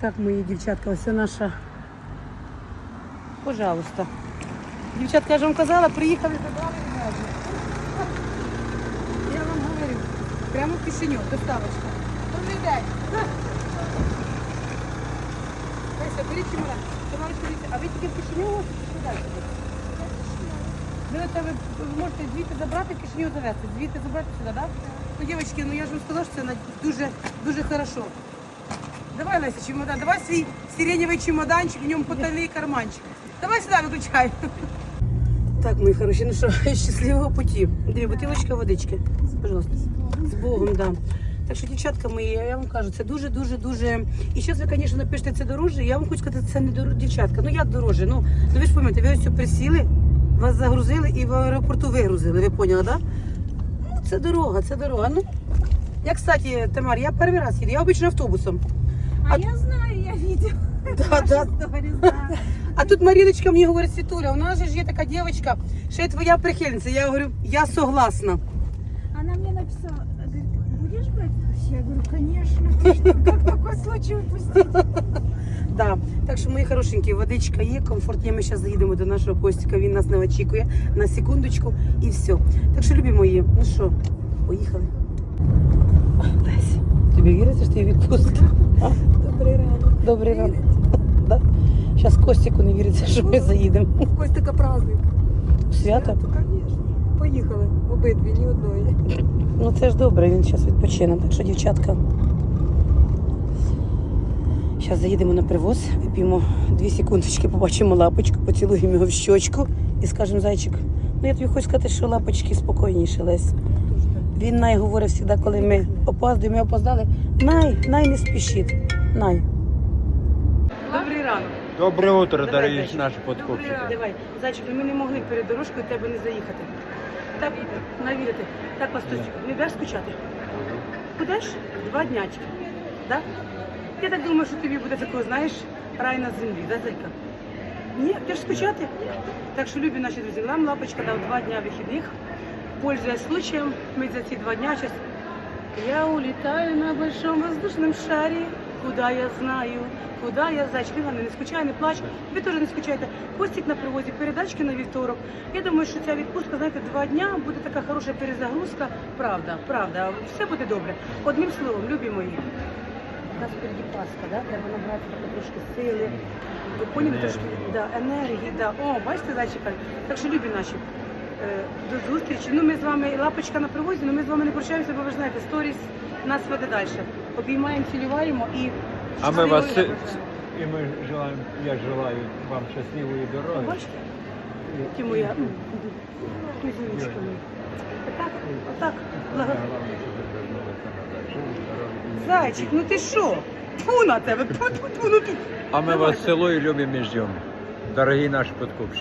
Так, мої дівчатка, ось наша. Пожалуйста. Дівчатка, я ж вам казала, приїхали, забрали відразу. Я вам говорю, прямо в Кишиню, доставочка. Добрий день. Леся, беріть чемодан. Товариш, дивіться, а ви тільки в Кишиню гостите, чи далі? Ви, оце ви, ви можете звідти забрати, в Кишиню завести, звідти забрати сюди, так? Да? Ну, дівчатки, ну я ж вам сказала, що це на- дуже, дуже хорошо. Давай, Леся, чемодан, давай свій сиреневий чемоданчик, в ньому потайний карманчик. Давай сюди виключай. Так, мої хороші, ну що, щасливого путі. Дві бутилочка водички. Пожалуйста. З Богом, да. Так що, дівчатка мої, я вам кажу, це дуже, дуже. І зараз ви, звісно, напишете це дорожче. Я вам хочу сказати, це не дорожче, дівчатка. Ну як дорожче? Ну, ну ви ж пам'ятаєте, ви ось присіли, вас загрузили і в аеропорту вигрузили. Ви поняли, так? Да? Ну, це дорога, це дорога. Ну, я, кстати, Тамар, я перший раз їду, я обично автобусом. А, я знаю, я видела. Да, да. А тут Маріночка мені говорить, Світуля, у нас же ж є така дівчинка, що я твоя прихильниця. Я говорю, я согласна. Она мне написала, говорит, будешь брать? Я говорю, конечно. Ты что, Как такой случай упустить? Да. Так що, мої хорошенькі, водичка є, комфорт є. Ми зараз заїдемо до нашого Костіка, він нас не очікує на секундочку і все. Так що, любі мої, ну що, поїхали. Лесь, тобі віриться, що ти відпустки? Добрий ранок. Добрий ранок. Да? Зараз Костіку не віриться, що ми заїдемо. Костика праздник. Свято? Звісно. Поїхали обидві, ні одної. Ну це ж добре, він зараз відпочине. Так що, дівчатка. Зараз заїдемо на привоз, вип'ємо дві секундочки, побачимо лапочку, поцілуємо його в щочку і скажемо, зайчик, ну я тобі хочу сказати, що лапочки спокійніше, Лесь. Він най говорить завжди, коли ми опаздуємо, ми опоздали. Най, най не спішіть. Най. Добрий ранок. Доброе утро, Давай, дорогие зайчик. наши подкупщики. Давай, зайчик, ну ми не могли перед дорожкою тебе не заїхати. Так, навірити. Так, Вастусик, не будеш скучати? Будеш? Два днячки. Да? Я так думаю, що тобі буде такого, знаєш, рай на землі, да, зайка? Ні, будеш скучати? Так що, любі наші друзі, нам лапочка дав два дня вихідних. Пользуясь случаем, мы за эти два дня сейчас... Я улетаю на большом воздушном шаре, куда я знаю, куда я зайчик. Іване, не скучай, не плач. Ви теж не скучайте. Костік на привозі, передачки на вівторок. Я думаю, що ця відпустка, знаєте, два дня буде така хороша перезагрузка. Правда, правда, все буде добре. Одним словом, любі мої. У нас впереді Пасха, да? треба набрати трошки сили. Ви поняли трошки да, енергії, да. О, бачите, зайчика. Так що любі наші. е, До зустрічі. Ну, ми з вами лапочка на привозі, але ми з вами не прощаємося, бо ви ж знаєте, сторіс нас веде далі. Обіймаємо, цілюваємо і А мы вас щасливої- и мы желаем, я желаю вам счастливой дороги. Бачите? Ті моя м, кузіночка моя. Отак, отак. Благо- Главное, чтобы вы вернулись назад. Живы, здоровы. Зайчик, ну ти що? Тьфу на тебе, тьфу, тьфу, тьфу, ну ти. А мы Давайте. вас целуем, любим и ждем. Дорогие наши подкупщики.